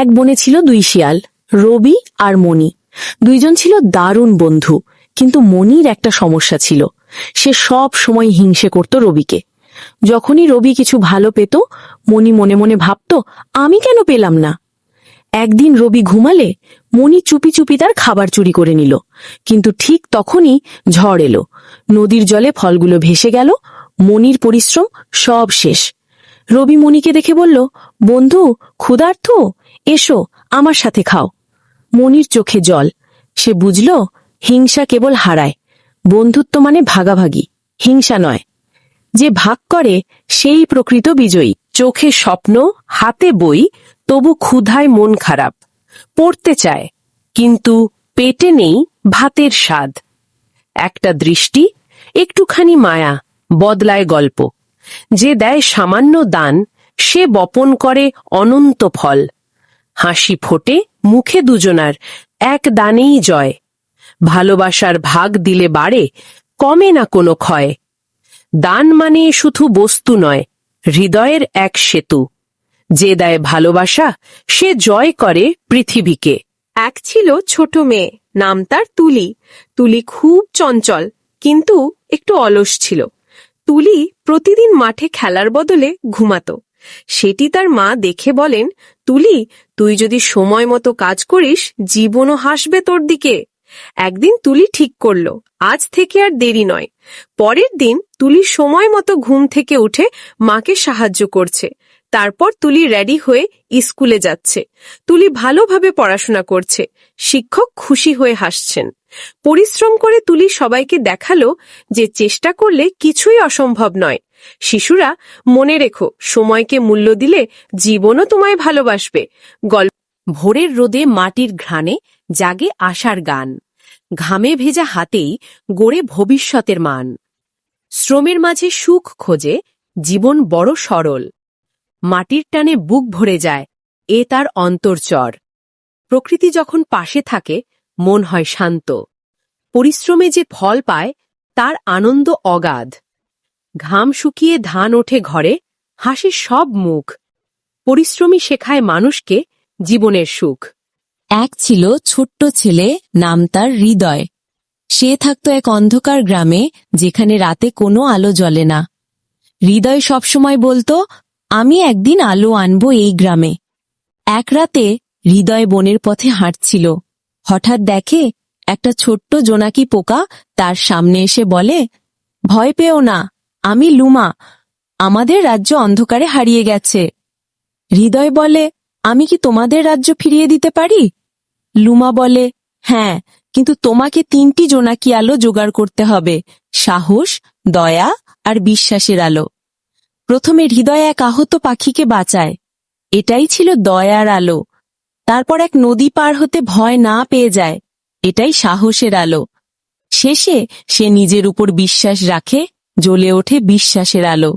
এক বনে ছিল দুই শিয়াল, রবি আর মণি। দুইজন ছিল দারুণ বন্ধু, কিন্তু মনির একটা সমস্যা ছিল। সে সব সময় হিংসে করত রবিকে। যখনই রবি কিছু ভালো পেত, মণি মনে মনে ভাবত, আমি কেন পেলাম না? একদিন রবি ঘুমালে, মণি চুপি চুপি তার খাবার চুরি করে নিল। কিন্তু ঠিক তখনই ঝড় এলো। নদীর জলে ফলগুলো ভেসে গেল মনির পরিশ্রম সব শেষ। রবি মণিকে দেখে বলল, বন্ধু ক্ষুধার্থ এসো, আমার সাথে খাও। মনির চোখে জল। সে বুঝল, হিংসা কেবল হারায়। বন্ধুত্ব মানে ভাগাভাগি, হিংসা নয়। যে ভাগ করে, সেই প্রকৃত বিজয়ী। চোখে স্বপ্ন, হাতে বই, তবু ক্ষুধায় মন খারাপ। পড়তে চায়, কিন্তু পেটে নেই ভাতের স্বাদ। একটা দৃষ্টি, একটুখানি মায়া, বদলায় গল্প। যে দেয় সামান্য দান, সে বপন করে অনন্ত ফল। হাসি ফোটে মুখে দুজনার, এক দানেই জয়। ভালোবাসার ভাগ দিলে বাড়ে, কমে না কোনো ক্ষয়। দান মানে শুধু বস্তু নয়, হৃদয়ের এক সেতু। যে দেয় ভালোবাসা, সে জয় করে পৃথিবীকে। এক ছিল ছোট মেয়ে, নাম তার তুলি। তুলি খুব চঞ্চল, কিন্তু একটু অলস ছিল। তুলি প্রতিদিন মাঠে খেলার বদলে ঘুমাতো। সেটি তার মা দেখে বলেন, তুলি, তুই যদি সময় মতো কাজ করিস, জীবনও হাসবে তোর দিকে। একদিন তুলি ঠিক করল, আজ থেকে আর দেরি নয়। পরের দিন তুলি সময় মতো ঘুম থেকে উঠে মাকে সাহায্য করছে। তারপর তুলি রেডি হয়ে স্কুলে যাচ্ছে। তুলি ভালোভাবে পড়াশোনা করছে। শিক্ষক খুশি হয়ে হাসছেন। পরিশ্রম করে তুলি সবাইকে দেখাল যে চেষ্টা করলে কিছুই অসম্ভব নয়। শিশুরা, মনে রেখো, সময়কে মূল্য দিলে জীবনও তোমায় ভালোবাসবে। গল্প ভোরের রোদে মাটির ঘ্রাণে জাগে আশার গান। ঘামে ভেজা হাতেই গড়ে ভবিষ্যতের মান। শ্রমের মাঝে সুখ খোঁজে, জীবন বড় সরল। মাটির টানে বুক ভরে যায়, এ তার অন্তর্চর। প্রকৃতি যখন পাশে থাকে মন হয় শান্ত। পরিশ্রমে যে ফল পায়, তার আনন্দ অগাধ। ঘাম শুকিয়ে ধান ওঠে ঘরে, হাসে সব মুখ। পরিশ্রমী শেখায় মানুষকে জীবনের সুখ। এক ছিল ছোট্ট ছেলে, নাম তার হৃদয়। সে থাকত এক অন্ধকার গ্রামে, যেখানে রাতে কোনো আলো জ্বলে না। হৃদয় সবসময় বলতো, আমি একদিন আলো আনব এই গ্রামে। এক রাতে হৃদয় বনের পথে হাঁটছিল। হঠাৎ দেখে একটা ছোট্ট জোনাকি পোকা তার সামনে এসে বলে, ভয় পেও না, আমি লুমা। আমাদের রাজ্য অন্ধকারে হারিয়ে গেছে। হৃদয় বলে, আমি কি তোমাদের রাজ্য ফিরিয়ে দিতে পারি? লুমা বলে হ্যাঁ কিন্তু তোমাকে তিনটি জোনাকি আলো জোগাড় করতে হবে, সাহস, দয়া আর বিশ্বাসের আলো। প্রথমে হৃদয় এক আহত পাখিকে বাঁচায়। এটাই ছিল দয়ার আলো। তারপর এক নদী পার হতে ভয় না পেয়ে যায়। এটাই সাহসের আলো। শেষে সে নিজের উপর বিশ্বাস রাখে, জ্বলে ওঠে বিশ্বাসের আলো।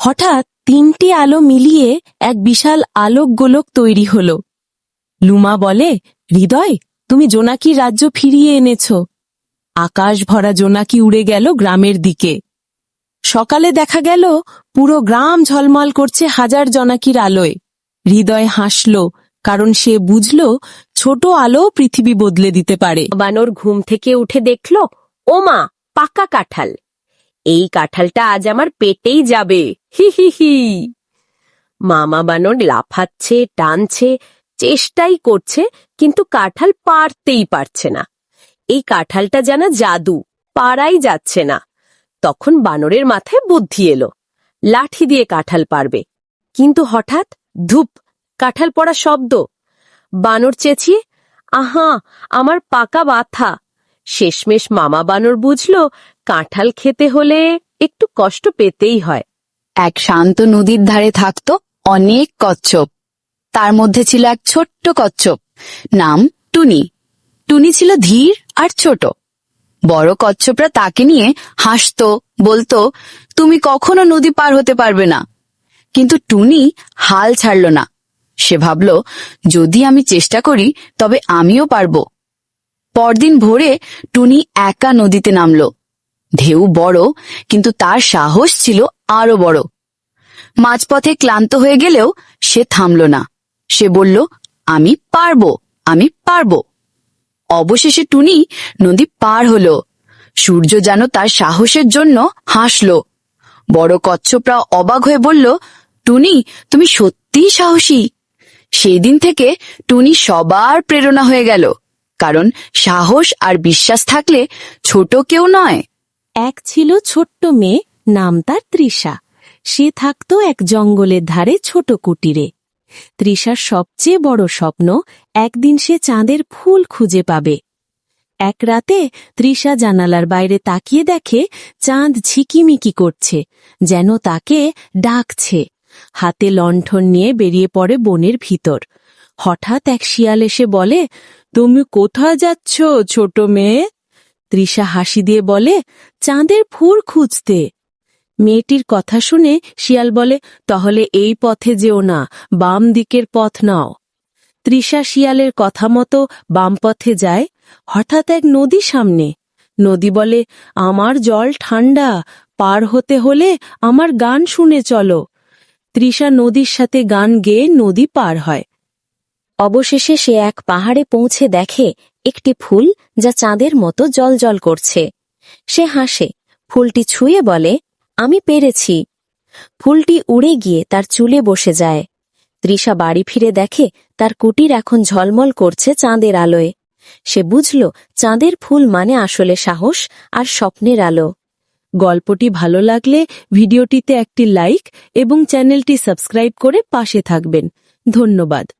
হঠাৎ তিনটি আলো মিলিয়ে এক বিশাল আলোক গোলক তৈরি হল। লুমা বলে, হৃদয়, তুমি জোনাকি রাজ্য ফিরিয়ে এনেছ। আকাশ ভরা জোনাকি উড়ে গেল গ্রামের দিকে। সকালে দেখা গেল, পুরো গ্রাম ঝলমল করছে হাজার জোনাকির আলোয়। হৃদয় হাসল কারণ সে বুঝল ছোট আলো পৃথিবী বদলে দিতে পারে। বানর ঘুম থেকে উঠে দেখল ও মা পাকা কাঁঠাল। এই কাঁঠালটা আজ আমার পেটেই যাবে। হি হি হি। মামা বানর লাফাচ্ছে, টানছে, চেষ্টাই করছে, কিন্তু কাঁঠাল পারতেই পারছে না। এই কাঁঠালটা যেন জাদু, পারাই যাচ্ছে না। তখন বানরের মাথায় বুদ্ধি এলো, লাঠি দিয়ে কাঁঠাল পারবে। কিন্তু হঠাৎ ধূপ কাঁঠাল পড়া শব্দ। বানর চেঁচিয়ে, আহা, আমার পাকা বাথা শেষমেশ মামা বানর বুঝল, কাঁঠাল খেতে হলে একটু কষ্ট পেতেই হয়। এক শান্ত নদীর ধারে থাকত অনেক কচ্ছপ। তার মধ্যে ছিল এক ছোট্ট কচ্ছপ। নাম টুনি। টুনি ছিল ধীর আর ছোট। বড় কচ্ছপরা তাকে নিয়ে হাসতো, বলতো, তুমি কখনো নদী পার হতে পারবে না। কিন্তু টুনি হাল ছাড়ল না। সে ভাবল, যদি আমি চেষ্টা করি, তবে আমিও পারব। পরদিন ভোরে টুনি একা নদীতে নামলো। ঢেউ বড়, কিন্তু তার সাহস ছিল আরও বড়। মাঝপথে ক্লান্ত হয়ে গেলেও সে থামল না। সে বলল, আমি পারব আমি পারব। অবশেষে টুনি নদী পার হলো। সূর্য যেন তার সাহসের জন্য হাসলো। বড় কচ্ছপরা অবাক হয়ে বলল, টুনি, তুমি সত্যিই সাহসী। সেই দিন থেকে টুনি সবার প্রেরণা হয়ে গেল। কারণ সাহস আর বিশ্বাস থাকলে ছোট কেউ নয়। এক ছিল ছোট্ট মেয়ে, নাম তার তৃষা। সে থাকত এক জঙ্গলের ধারে ছোট কুটিরে। তৃষার সবচেয়ে বড় স্বপ্ন, একদিন সে চাঁদের ফুল খুঁজে পাবে। এক রাতে তৃষা জানালার বাইরে তাকিয়ে দেখে চাঁদ ঝিকিমিকি করছে, যেন তাকে ডাকছে। হাতে লণ্ঠন নিয়ে বেরিয়ে পড়ে বনের ভিতর। হঠাৎ এক শিয়াল এসে বলে, তুমি কোথায় যাচ্ছ, ছোট মেয়ে? তৃষা হাসি দিয়ে বলে, চাঁদের ফুল খুঁজতে। মেয়েটির কথা শুনে শিয়াল বলে, তাহলে এই পথে যেও না, বাম দিকের পথ নাও। তৃষা শিয়ালের কথা মতো বাম পথে যায়। হঠাৎ এক নদী সামনে। নদী বলে, আমার জল ঠান্ডা পার হতে হলে আমার গান শুনে চলো। তৃষা নদীর সাথে গান গেয়ে নদী পার হয়। অবশেষে সে এক পাহাড়ে পৌঁছে দেখে একটি ফুল যা চাঁদের মতো জলজল করছে। সে হাসে, ফুলটি ছুঁয়ে বলে, আমি পেরেছি। ফুলটি উড়ে গিয়ে তার চুলে বসে যায়। তৃষা বাড়ি ফিরে দেখে তার কুটির এখন ঝলমল করছে চাঁদের আলোয়। সে বুঝল, চাঁদের ফুল মানে আসলে সাহস আর স্বপ্নের আলো। গল্পটি ভালো লাগলে ভিডিওটিতে একটি লাইক এবং চ্যানেলটি সাবস্ক্রাইব করে পাশে থাকবেন। ধন্যবাদ।